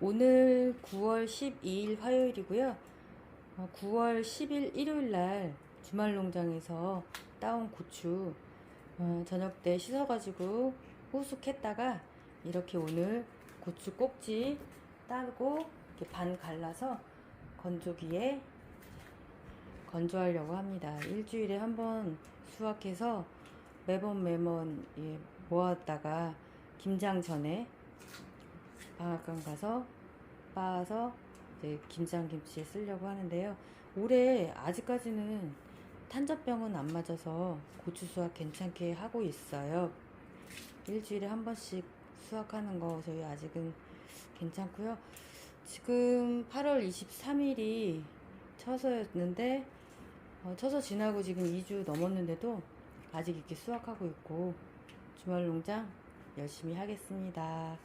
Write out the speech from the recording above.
오늘 9월 12일 화요일이고요. 어, 9월 10일 일요일 날 주말 농장에서 따온 고추 어, 저녁 때 씻어가지고 후숙했다가 이렇게 오늘 고추 꼭지 따고 이렇게 반 갈라서 건조기에 건조하려고 합니다. 일주일에 한 번 수확해서 매번 매번 예, 모았다가 김장 전에 방앗간 가서 빻아서 이제 김장김치에 쓰려고 하는데요. 올해 아직까지는 탄저병은 안 맞아서 고추 수확 괜찮게 하고 있어요. 일주일에 한 번씩 수확하는 거 저희 아직은 괜찮고요. 지금 8월 23일이 처서였는데 어, 처서 지나고 지금 2주 넘었는데도 아직 이렇게 수확하고 있고 주말 농장 열심히 하겠습니다.